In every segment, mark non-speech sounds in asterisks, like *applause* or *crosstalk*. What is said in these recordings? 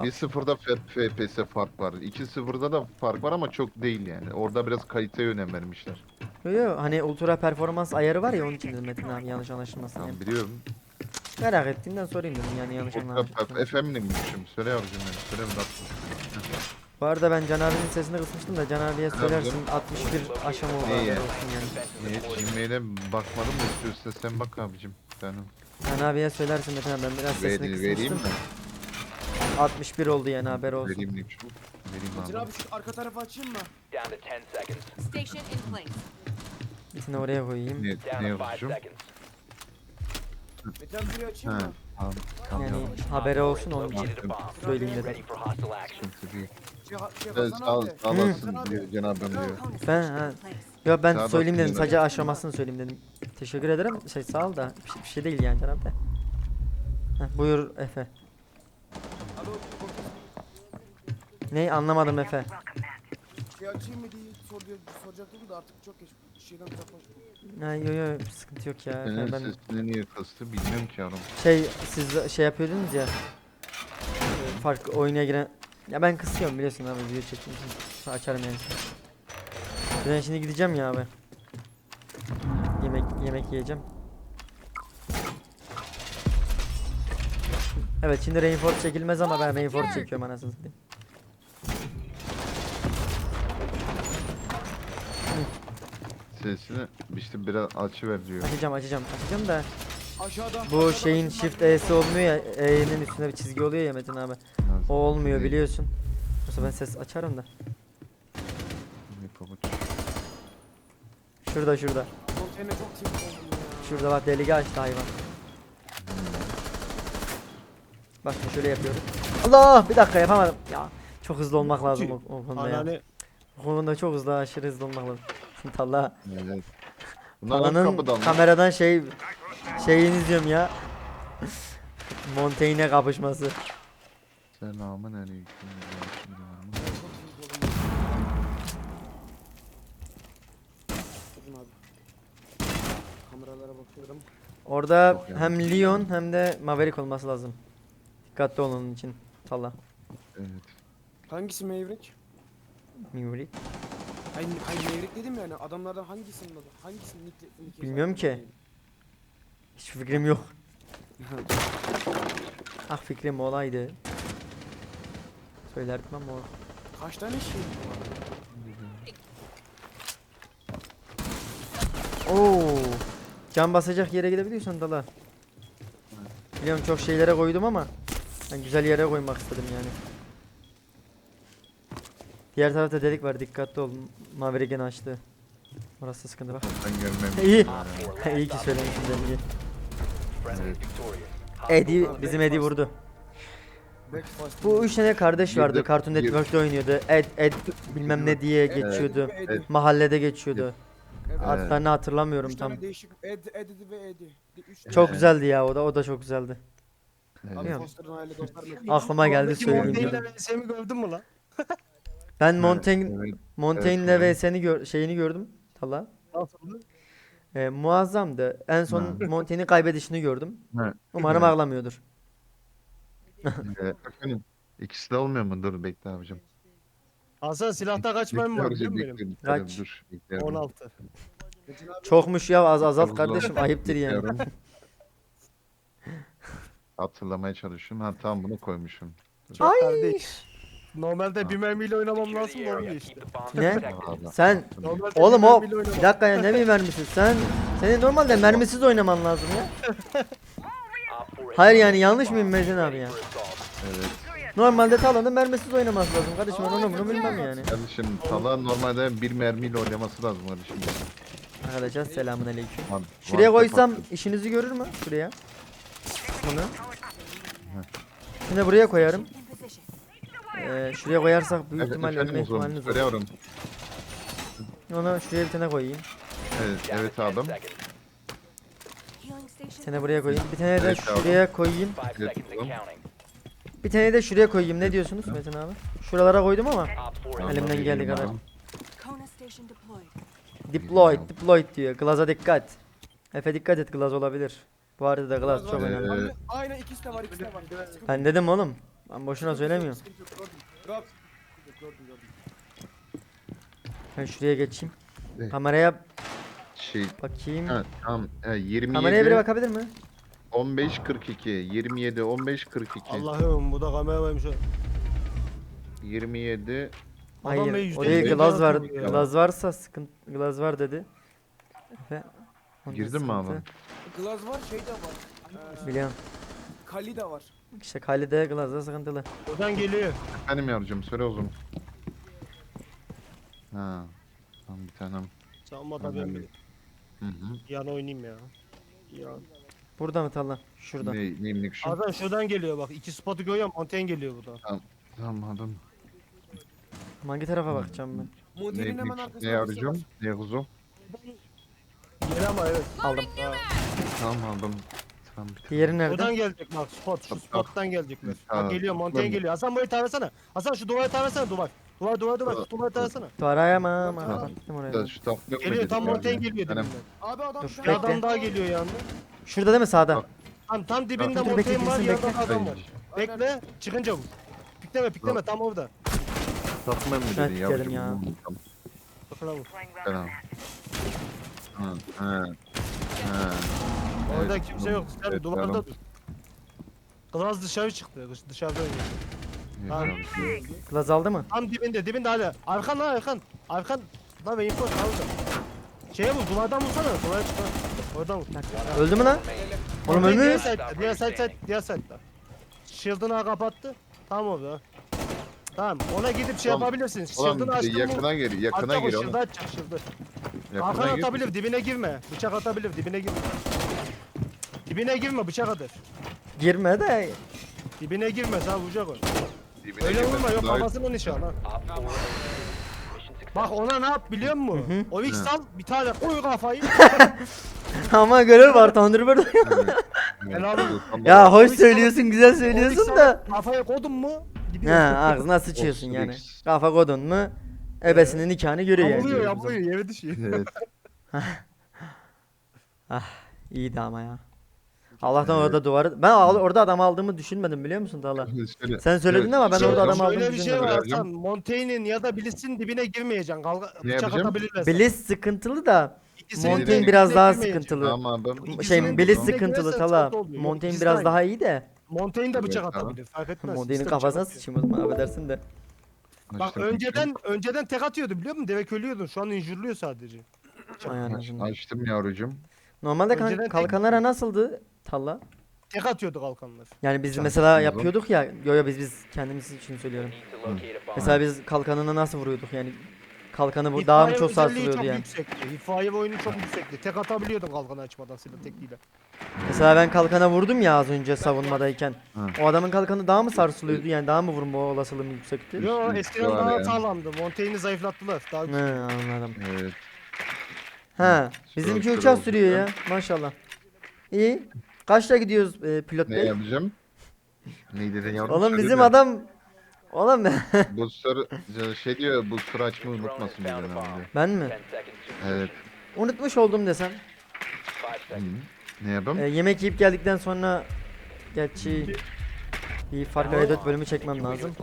1-0'da F- FPS fark var. 2-0'da da fark var ama çok değil yani. Orada biraz kaliteye önem vermişler. Yo yo hani ultra performans ayarı var ya onun için dedim Metin abi yanlış anlaşılmasın Tamam yani. biliyorum. Merak ettiğimden sorayım dedim yani yanlış anlaşılmasın. FM'liymişim. Söyle yavrucuğum benim. Söyle tatlım? Bu arada ben Can abinin sesini kısmıştım da Can abiye söylersin 61 aşama oldu İyi haber ya. olsun yani. Niye Gmail'e bakmadım da istiyorsa sen bak abicim. Benim. Can abiye söylersin Metin abi ben biraz sesini Ver, vereyim kısmıştım. mi? 61 oldu yani haber olsun. Vereyim mi çabuk? Vereyim abi. abi şu arka tarafı açayım mı? Down to 10 seconds. Station in place. Bir tane oraya koyayım. Ne, Down ne to 5 yavrucuğum? seconds. Metin abi şurayı açayım Ha, mı? tamam. Tamam Yani yavrucuğum. haberi olsun onun için Located a bomb. söyleyeyim dedim. Ready for hostile action. Sıkıntı değil. Şey, şey Evet, Hasan sağ, ol- abi. sağ Hı. olasın diyor Cenab-ı diyor. Ben ha. Yo ben Daha söyleyeyim dedim bakayım sadece aşamasını söyleyeyim dedim. Teşekkür ederim. Şey sağ ol da bir şey, bir şey değil yani Can abi de. Heh, buyur Efe. Neyi anlamadım Efe. şey açayım mı diye sor, soracaktım da artık çok geç. Şeyden uzaklaştım. Ha, yo yo sıkıntı yok ya. Efe. Senin Ben sesini niye kastı bilmiyorum ki yavrum. şey siz şey yapıyordunuz ya. e, Fark oyuna giren ya ben kısıyorum biliyorsun abi video çektiğim için. Açarım yani. Ben şimdi gideceğim ya abi. Yemek yemek yiyeceğim. Evet şimdi reinforce çekilmez ama ben reinforce çekiyorum anasını satayım. Sesini işte biraz açıver diyor. Açacağım açacağım açacağım da Aşağıda. bu şeyin shift. E'si olmuyor ya E'nin üstünde bir çizgi oluyor ya Metin abi. O olmuyor Ne- biliyorsun. Yoksa ben ses açarım da. Şurada şurada. Konteyner çok tilt oldum ya. Şurada bak deligi açtı hayvan. Bak şimdi şöyle yapıyorum. Allah bir dakika yapamadım. Ya çok hızlı olmak lazım o, o konuda ya. Anneanne O konuda çok hızlı aşırı hızlı olmak lazım. Talla Evet. Bunlar ön Tala'nın kapıdan mı? kameradan şey şeyini izliyorum ya. Montaigne kapışması. Selamun aleyküm. Çok tilt oldum ya. Bakın abi. Kameralara bakıyorum. Orada yani. hem Leon hem de Maverick olması lazım. Dikkatli olun onun için. Talla. Evet. Hangisi Maverick? Maverick. Hayır, hayır Maverick dedim yani adamlardan hangisinin adı? Hangisinin nick, nick Bilmiyorum ki. Hiç fikrim yok. *laughs* Ah fikrim olaydı. Söylerdim ama o. Kaç tane şey var? Oo. Can basacak yere gidebiliyorsan dala. Biliyorum çok şeylere koydum ama ben güzel yere koymak istedim yani. Diğer tarafta delik var dikkatli ol. Maverick'in açtı. Orası sıkıntı bak. Ben görmem. İyi. Op 4 *laughs* İyi ki söylemişsin deliği. Eddie bizim Eddie vurdu. Bu üç tane kardeş vardı. Yedi- Cartoon yedi- Network'te oynuyordu. Ed, Ed bilmem ne diye Ed, Ed geçiyordu. Mahallede geçiyordu. Evet. Adlarını hatırlamıyorum tam. değişik Ed, Eddie ve tane. Çok Evet. güzeldi ya o da o da çok güzeldi. Evet. Aklıma geldi söyleyeyim dedim. VS'mi gördün mü lan? *laughs* Ben Evet, Montaigne evet. Montaigne'le Evet, VS'ni gör, şeyini gördüm. Tala. Nasıldı? Ee, muazzamdı. En son Ha. Montaigne'in kaybedişini gördüm. Ha. Umarım Evet. ağlamıyordur. *laughs* Evet, bakın. İkisi de olmuyor mu? Dur bekle abicim. Hasan silahta kaç mermi var biliyor musun benim? Bekliyorum, Kaç? Dur, bekliyorum. 16. Metin abi Çokmuş ya az azalt kardeşim ayıptır yani. *laughs* Hatırlamaya çalışıyorum. Ha tamam bunu koymuşum. Çok kardeş. Normalde bir mermiyle oynamam lazım da olmuyor işte. Ne? Sen Normalde oğlum bir o mermiyle oynamam. bir dakika ya ne bir mermisi sen senin normalde mermisiz oynaman lazım ya. Op 4 Hayır yani yanlış mıyım Metin abi ya? Evet. Normalde Talon'un mermisiz oynaması lazım kardeşim ben onu bunu bilmem yani. Kardeşim Tala normalde bir mermiyle oynaması lazım kardeşim. Arkadaşlar selamun aleyküm. Lan, Şuraya lan, koysam kapat. işinizi görür mü? Şuraya. Bunu. Şimdi buraya koyarım. Ee, şuraya koyarsak büyük Evet, ihtimalle efendim ölme zaman. ihtimaliniz var. yavrum. Onu şuraya bir tane koyayım. Evet, evet 10 abim. Healing Bir station. tane buraya koyayım. Bir tane de Evet abi. şuraya koyayım. 5 Evet, seconds and tamam. counting. Bir tane de şuraya koyayım. Ne diyorsunuz Metin abi? Şuralara koydum ama. Op 4 Tamam, Elimden vereyim geldiği kadar. abi. Kona station deployed. Deployed, deployed diyor. Glaza dikkat. Efe dikkat et glaz olabilir. Bu arada da glaz çok Ee, önemli. Aynen, aynen ikisi de var ikisi de var. Ben dedim oğlum. Ben boşuna söylemiyorum. Sıkıntı yok, gördüm. Drop. Gördüm gördüm. Ben şuraya geçeyim. Evet. Kameraya Şey, bakayım. ha, tamam. E, 27, Kameraya biri bakabilir mi? 15, 42. 27, 15, 42. Allah'ım bu da kamera varmış. ha. 27, Adam Hayır. Oraya yüz glaz var. atıyor ya. Glaz varsa sıkıntı. Glaz var dedi. Ve onda Girdin mi abi? sıkıntı. Glaz var şey de var. Ee, Biliyorum. Kali de var. İşte Kali'de glazda sıkıntılı. Oradan geliyor. benim yavrucuğum söyle o zaman. Ha. Tamam bir tanem. Sanma da ben bir Hı hı. yan oynayayım ya. Yan. Burada mı Talha? Şurada. Ne, neyimlik şu? Adam şuradan geliyor bak. iki spotu görüyorum. Montaigne geliyor buradan. Tamam adam. Hangi tarafa bakacağım ben? Modelin hemen ne arkasında. yavrucuğum? Ne kuzum? Gel ama evet. Aldım. Tamam aldım. Tamam bir tanem. Diğeri nerede? Buradan gelecek bak spot. Şu Bak, bak. spottan gelecekler. Ha, Bak geliyor Montaigne ben- geliyor. Hasan burayı tarasana. Hasan şu duvarı tarasana duvar. Duvar duvar duvar. Şu duvarı tarasana. Tarayamam. Tamam. Attım oraya. Da şu tap yok mu Geliyor tam ya? Montaigne geliyor Benim- dibinden. Abi adam Dur, Bir bekle. adam daha geliyor yanına. Şurada değil mi sağda? Bak. Tam tam dibinde Dur, bekle, var girsin, yanında bekle. adam var. Bekle çıkınca vur. Pikleme pikleme tam orada. Tapma mı dedin yavrucuğum? ya. Tamam. Vur. Tamam. Hı, hı, hı. Orada Evet, kimse yok. Sen evet, duvarda tamam. dur. Klas dışarı çıktı. dış- Dışarıda oynuyor. Tamam. Yavrucuğum. Glaz aldı mı? Tam dibinde dibinde hala. Arkan lan arkan. Arkan. Lan benim koş alacağım. Şeye vur duvardan vursana. Duvara çık lan. Oradan vur. Öldü mü lan? Oğlum Diğer ölmüş. side'da. Diğer side side. Diğer side'da. Shield'ını kapattı. Tam orada. Tamam ona gidip şey Oğlum, yapabilirsin. Shield'ını Oğlum açtın mı? yakına gir, yakına Atacak o gir oğlum. shield'ı açacak shield'ı. Yakına gir. atabilir dibine girme. Bıçak atabilir dibine girme. Dibine girme bıçak atar. Girme de. Dibine girme sağ vuracak o. Dibine Öyle girme, vurma yok daha- kafasına nişan ha. Op 4 eliminated. Mission success. Bak ona ne yap biliyor musun? Hı hı. O ilk sal bir tane koy kafayı. *laughs* Ama görev var Thunderbird. *laughs* Helal olsun. Ya hoş söylüyorsun güzel söylüyorsun da. Kafaya koydun mu? Ha ağzına sıçıyorsun Olsun, yani. Rex. Kafa kodun mu? Ebesinin nikahını görüyor yani. Yamuluyor yamuluyor yere düşüyor. Evet. *laughs* İyiydi ama ya. Allah'tan orada duvarı... Ben al- orada adam aldığımı düşünmedim biliyor musun Dala? Şöyle- Sen söyledin Evet. ama ben orada adam şöyle aldığımı bir şey düşünmedim. var. Hasan. Montaigne'in ya da Bliss'in dibine girmeyeceksin. Kalka, Ne bıçak yapacağım? atabilirler. Bliss sıkıntılı da İkisinin Montaigne dibine biraz daha girmeyeceksin. sıkıntılı. Tamam ben İkisinin Şey girersen sıkıntılı sıkıntı Tala. oluyor. Montaigne İkisi biraz aynı. daha iyi de. Montaigne de bıçak Evet, tamam. atabilir. Fark etmez. Montaigne İkisi de kafasına bıçak atıyor. sıçayım o zaman affedersin de. Bak Açtım. önceden önceden tek atıyordu biliyor musun? Deve ölüyordun. Şu an injurluyor sadece. Ay Aç- anasını. Açtım yavrucuğum. Normalde kan- Önceden tek- kalkanlara nasıldı Talla? Tek atıyordu kalkanlar. Yani biz Can mesela sıkıntı. yapıyorduk ya. Yo yo biz biz kendimiz için söylüyorum. Mesela biz kalkanını nasıl vuruyorduk yani? Kalkanı bu daha mı çok özelliği sarsılıyordu çok yani? yüksekti. İtfaiye oyunu çok yüksekti. Tek atabiliyordum kalkanı açmadan silah tekliyle. Mesela ben kalkana vurdum ya az önce savunmadayken. Ha. O adamın kalkanı daha mı sarsılıyordu yani daha mı vurma olasılığım yüksekti? Yo eskiden var daha yani. sağlamdı. Montaigne'i zayıflattılar. Daha He anladım. Evet. Ha bizimki Şöyle uçak oldu. sürüyor ya maşallah. İyi. Kaçta gidiyoruz e, pilot Ne bey? yapacağım? *laughs* Ne dedin yavrum? Oğlum Söyle bizim adam Oğlum *laughs* Bu soru şey diyor bu soru açmayı unutmasın diyor abi. ben mi? 10 seconds to Evet. Unutmuş oldum desem. 5 Hı. seconds. Ne yapayım? E, yemek yiyip geldikten sonra gerçi bir Far Cry 4 bölümü çekmem lazım.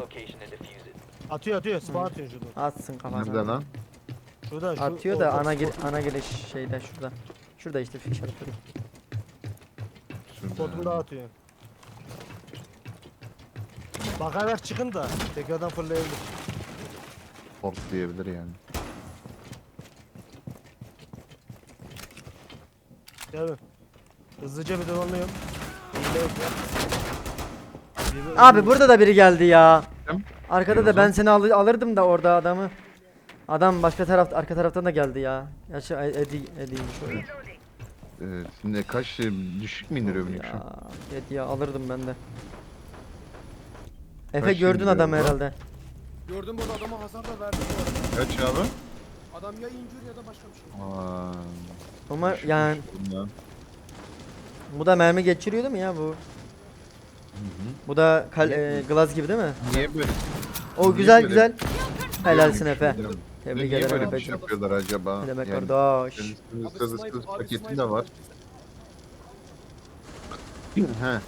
atıyor atıyor. Spawn atıyor şurada. Atsın Nerede kafasına. lan? Şurada şu Atıyor da orta ana gir ana giriş şeyde şurada. Şurada işte fiş atıyor. Spotunu da Şurada. atıyor. Bakarak çıkın da tekrardan fırlayabilir. Force diyebilir yani. Mi? Hızlıca bir dolanıyorum. Hile yok ya. Biri Abi burada da biri geldi ya. Kim? Arkada da ben seni alı- alırdım da orada adamı. Adam başka taraf arka taraftan da geldi ya. Yaşı Edi Edi'ymiş o. Evet. Şimdi kaç e, düşük mü indiriyor benim şu? Ya Edi ya alırdım ben de. Efe Kaç gördün indiriyor adamı bu? herhalde. Gördüm burada adama hasar da verdi bu arada. Kaç abi? Adam ya injur ya da başka bir şey. Aa, Ama düşük yani düşük bu da mermi geçiriyordu mu ya bu? Hı hı. Bu da kal e, glaz gibi değil mi? Niye böyle? O Niye güzel böyle- güzel. Helalsin Niye Efe. böyle- Tebrik Niye ederim böyle bir şey Efe'cim. yapıyorlar acaba? Ne demek Yani kardeş? paketin sniper de var. He.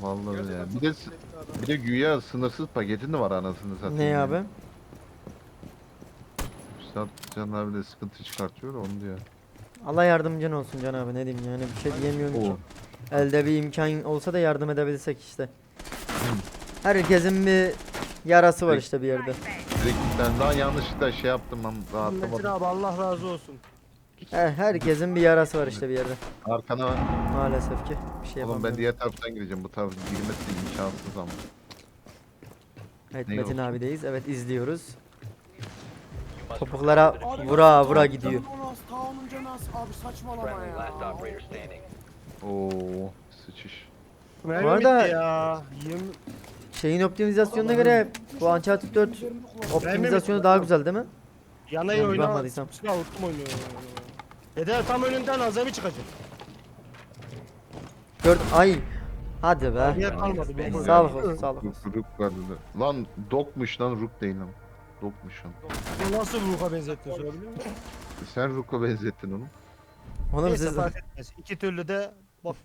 Vallahi ya. Bir de bir de güya sınırsız paketin de var anasını satayım. Ne ya. abi? Üstad Can abi de sıkıntı çıkartıyor da onu diyor. Allah yardımcın olsun Can abi ne diyeyim yani bir şey diyemiyorum ki. Oo. Elde bir imkan olsa da yardım edebilsek işte. Herkesin bir yarası var işte bir yerde. Ben daha yanlışlıkla şey yaptım ben Metin abi Allah razı olsun. Her, herkesin bir yarası var işte bir yerde. Arkana. Maalesef ki bir şey Oğlum ben yapamıyorum. diğer taraftan gireceğim. Bu taraf girmesi imkansız ama. Evet Ne Metin olsun? abideyiz. Evet izliyoruz. Topuklara vura vura gidiyor. onun canı nas. Abi saçmalama Friendly last ya. operator standing. Oo sıçış. Mermi arada- bitti ya. Şeyin optimizasyonuna göre bu Uncharted 4 optimizasyonu daha güzel değil mi? Yanayı Ben oyna. bakmadıysam. Silah unuttum oynuyor. Dede tam önünden azami çıkacak. Gör ay. Hadi be. Yer kalmadı. bir boy. Sağlık olsun sağlık Ruk, olsun. ruk vardı da. Lan dokmuş lan ruk değil lan. Dokmuş lan. Bu nasıl ruha benzettin sorabiliyor musun? Sen ruka benzettin onu. Oğlum Neyse siz fark etmez. İki türlü de bak.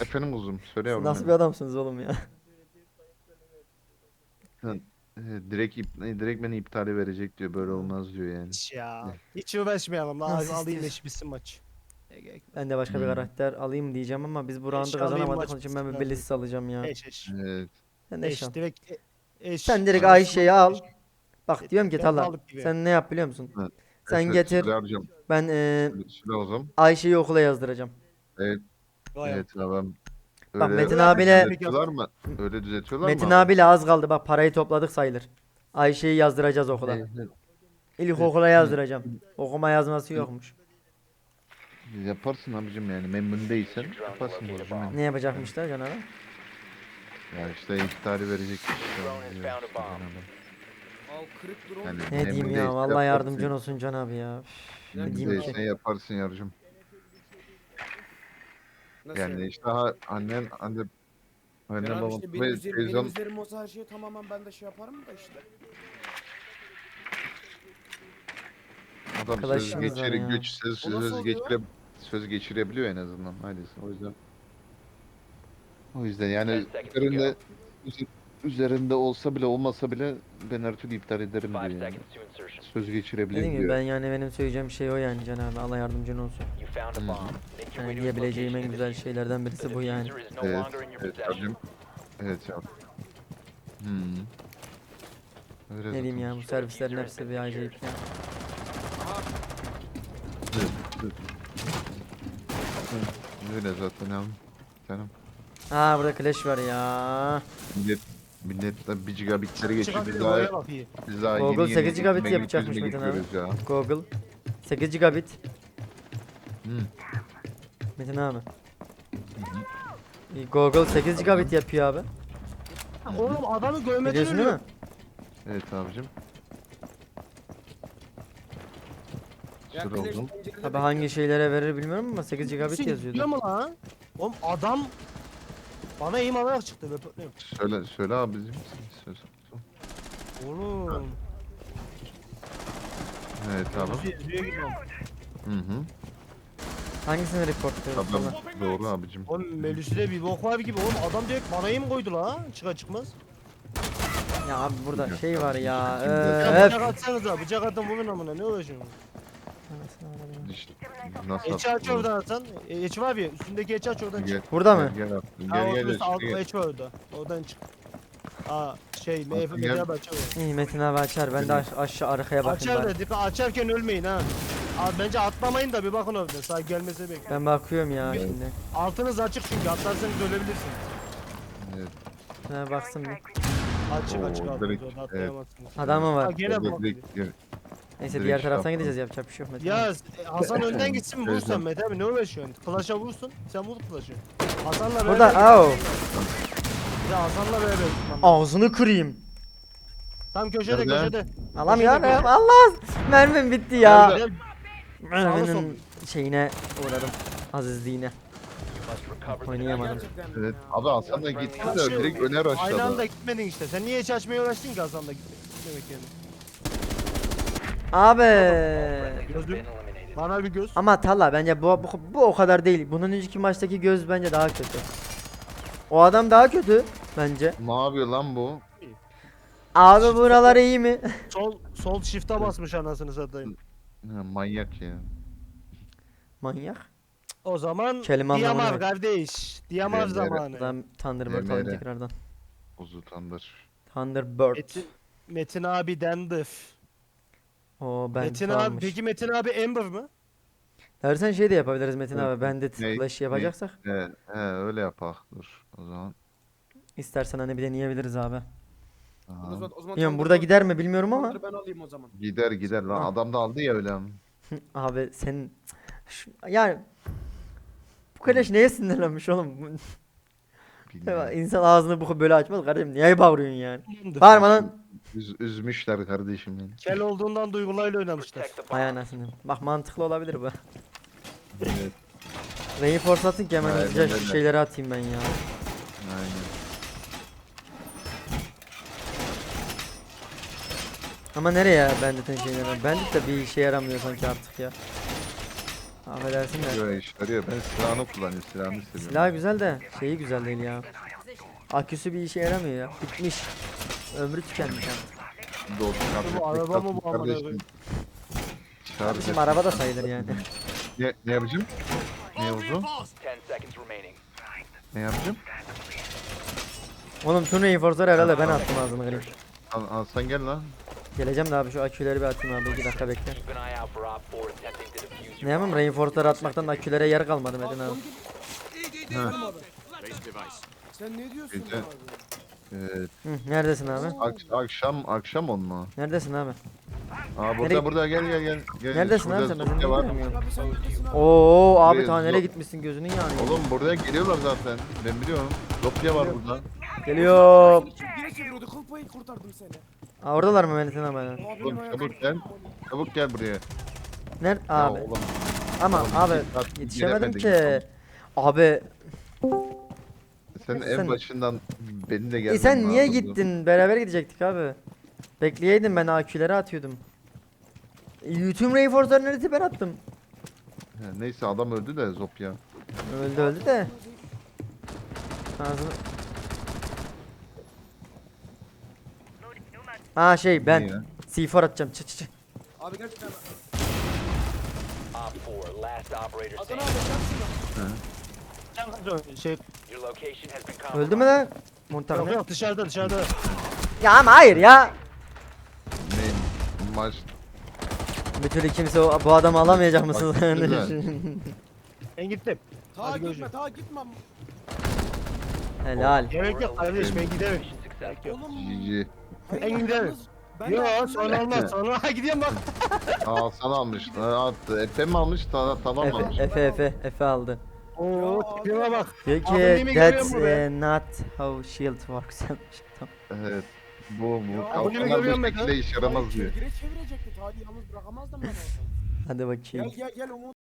Efendim uzun söyle yavrum. nasıl bir benim. adamsınız oğlum ya? Ee, direkt, ip, e, direkt beni iptali verecek diyor. Böyle olmaz diyor yani. Hiç ya. Hiç uğraşmayalım. Daha Nasıl alayım istiyorsun? eş bitsin maç. Ben de başka bir Hmm. karakter alayım diyeceğim ama biz bu roundu alayım, maç onun için ben bir bitsin Bliss alacağım ya. Eş eş. Evet. Sen de Eş direkt e- eş. Sen direkt Ayşe'yi al. eş. Bak diyorum ki Ben Tala balık gibi. sen ne yap biliyor musun? Evet. Sen Efe, getir ben o zaman. Ayşe'yi okula yazdıracağım. Evet. Vay Evet abi. Bak Öyle- Metin öyle abiyle- düzeltiyorlar mı? Öyle düzeltiyorlar Metin mı? abiyle az kaldı bak parayı topladık sayılır. Ayşe'yi yazdıracağız okula. İlk okula yazdıracağım. Okuma yazması yokmuş. Yaparsın abicim yani memnun değilsen yaparsın borcum yani. Ne yapacakmışlar Can abi? Ya işte iptali verecek işte. Al kırık drone. Yani Ne memnun diyeyim ya değilsen vallahi yaparsın. yardımcın olsun Can abi ya. Ne Memnun diyeyim değilsen ki? yaparsın yarıcım. Nasıl Yani işte ha, annen anne anne Ben abi babam işte ve benim, üzerim, benim televizyon üzerim olsa her şeyi tamamen ben de şey yaparım da işte. adam söz Arkadaşımız var geçire ya. güç söz, O nasıl söz oluyor? geçire söz geçirebiliyor en azından ailesi. O yüzden o yüzden yani Ten seconds to go. üzerinde üze- üzerinde olsa bile olmasa bile ben her türlü iptal ederim diyor Five yani. seconds to insertion. Söz geçirebiliyor Dediğim gibi diyor. ben yani benim söyleyeceğim şey o yani Can abi. Allah yardımcın olsun. You found a bomb. Make your way Yani to its diyebileceğim location en and güzel it. şeylerden The birisi bu yani. diffuser is no Evet, longer in your evet possession. abicim. Evet ya. Hmm. Öyle Ne diyeyim zaten. ya bu servislerin hepsi bir acayip ya. Evet. Evet, Öyle zaten abi. Canım. Aa burada clash var ya. Millet millet de 1 gigabitleri geçiyor. Biz daha, biz daha Google yeni yeni 8 gigabit megabit yapacakmış hızına Metin abi. gidiyoruz ya. Google 8 gigabit. Hmm. Metin abi. İyi, Google 8 gigabit yapıyor abi. Oğlum adamı görmeden Biliyorsun değil mi? Evet abicim. Ya Süre Clash oldu. pencerede Abi hangi şeylere verir bilmiyorum ama 8 gigabit yazıyordu. mu lan? Oğlum adam bana eğim alarak çıktı be. Ne? Söyle söyle abicim. Söyle. Oğlum. Evet abi. Yüzüyor, yüzüyor gidiyorum. Hı hı. Hangisini report ediyorsun? Tamam. sana? Doğru abicim. Oğlum Melis'de bir bok var gibi. Oğlum adam direkt bana eğim koydu la. Çıka çıkmaz. Ya abi burada şey var ya. Ya Öf. bıçak atsanıza. Bıçak atın vurun amına. Ne İşte nasıl Eçi aç oradan atsan. E, Eç var ya. Üstündeki eçi aç oradan çık. Gel, Burada mı? Gel, gel, Ha gel, gel, orada gel. Oradan çık. Aa şey meyve gel. açar. İyi Metin abi açar. Ben de aş- aşağı arkaya bakayım Açar bari. da dikkat açarken ölmeyin ha. Abi bence atlamayın da bir bakın orada. Sağ gelmese bekle. Ben bakıyorum ya şimdi. Altınız açık çünkü atlarsanız ölebilirsiniz. Evet. Ha, baksın bir. Açık Oo, açık altınız direkt, orada evet. atlayamazsınız. Adam mı Ha, var? gene bak. gel. Neyse direkt diğer şey taraftan yapalım. gideceğiz yapacak bir şey yok Metin Ya abi. e, Hasan önden gitsin vursan Özlem. Mete abi ne uğraşıyorsun? Flash'a vursun sen vur flash'ı. Hasan'la beraber Burada au. Ya Hasan'la beraber git. Ağzını kırayım. Tam köşede Nerede? köşede. Alamıyorum. Allah. Mermim bitti ya. Merminin şeyine uğradım. Azizliğine. You must recover the Oynayamadım. Evet. ya. Abi Hasan da gitti de Flash'ı- direkt öne Aynı anda gitmedin işte. Sen niye hiç açmaya uğraştın ki Hasan'la gitmek? Demek yani. Abi. Bana bir göz. Ama Talla bence bu, bu, bu o kadar değil. Bunun önceki maçtaki göz bence daha kötü. O adam daha kötü bence. Ne yapıyor lan bu? Abi buralar iyi mi? *laughs* Sol sol shift'e basmış anasını satayım. Ha, manyak ya. Manyak. O zaman Kelime anlamı Diyamav demek. kardeş. Diyamav Demere. zamanı. Adam Thunderbird alayım tekrardan. Kuzu tandır. Thunderbird. Metin, Metin abi Dendif. O ben Metin abi peki Metin abi Amber mı? Dersen şey de yapabiliriz Metin Ne- abi. Ne- Flash ne- yapacaksak. He, he öyle yapak. Dur. O zaman. İstersen hani bir deneyebiliriz abi. O Aha. zaman, o zaman Bilmiyorum burada gider mi bilmiyorum ama. Ben alayım o zaman. Gider gider lan. Ha. Adam da aldı ya öyle. *laughs* Abi sen Şu- yani bu kardeş neye sinirlenmiş oğlum? Bu- Ya Bilmiyorum. *laughs* İnsan ağzını bu böyle açmaz kardeşim. Niye bağırıyorsun yani? Bağırma lan. Üz, üzmüşler kardeşim beni. Kel olduğundan duygularla oynamışlar. Protect the bomb. Hay anasını. Bak mantıklı olabilir bu. Evet. Reinforce atın ki hemen Aynen hızlıca şu öyle. şeyleri atayım ben ya. Aynen. Ama nereye ya Bandit'in şeyleri? Bandit de bir işe yaramıyor sanki artık ya. Affedersin de. Yo işler ya. Ben silahını kullanıyorum. Silahını seviyorum. Silah güzel de şeyi güzel değil ya. Aküsü bir işe yaramıyor ya. Bitmiş. Ömrü tükenmiş artık. Doldu Bu araba mı bu amına koyayım? Kardeşim araba da sayılır yani. Ne, ne yapacağım? Ne oldu? 10 seconds remaining. Ne yapacağım? Oğlum tüm reinforce'ları herhalde ben attım ağzına kırayım. Al, al sen gel lan. Geleceğim de abi şu aküleri bir atayım abi 2 dakika bekle. Keep an eye out for Op 4 attempting to defuse Ne your yapayım reinforce'ları atmaktan da akülere yer kalmadı Metin abi. Ha. Sen ne diyorsun Gece- abi? Evet. Hı, neredesin abi? Ak- akşam akşam on mu? Neredesin abi? Aa burada Nereye- burada gel gel gel. gel. Neredesin Şurada abi sen? Ben var. görmüyorum. Abi sen neredesin abi? Oo abi Buraya ta nereye gitmişsin gözünün yani. Oğlum buraya geliyorlar zaten. Ben biliyorum. Zopya var burada. Kıl payı kurtardım seni. Aa, oradalar mı Metin abi? Abi Oğlum çabuk gel. Çabuk gel buraya. Nerede Ya abi? oğlum, Ama abi yetişemedim ki. Abi Sen Sen- en başından beni de e gelmen sen niye lazımdı. gittin? Beraber gidecektik abi. Bekleyeydin ben aküleri atıyordum. E, Tüm reinforce'ların neresi ben attım. He, Neyse adam öldü de Zopya. Öldü öldü de. Ağzını... Ha şey ben Niye? C4 atacağım. Çı çı çı. Abi gerçekten. Op 4, last operator Hasan abi Şey Your location has been compromised. Öldü mü lan? yok Montagne. yok dışarıda dışarıda. Ya ama hayır ya. Ne? Maç. Bir türlü kimse o, bu adamı alamayacak mısınız? Bak, güzel. *laughs* Ben gittim. Ta Hadi gitme görüşürüz. ta gitme. Helal. Gerek yok kardeş ben giderim. Mission successful. Oğlum. GG. Ben giderim. Ben Yo sonra olmaz sonra *laughs* gidiyorum bak. Aa sana almış. Ha, attı. Efe mi almış? Ta tamam Efe, almış. Efe, Efe, Efe aldı. Oo tipime bak. Diyor ki that's görüyorum buraya." eh, not how shield works. *laughs* Tamam. Evet. Bu bu. Ya, Kalkanlar görüyorum bu ben şekilde iş yaramaz diyor. çevire çevirecekti. Tarihi yalnız bırakamazdım ben orada. *laughs* Hadi bakayım. Gel gel gel Umut.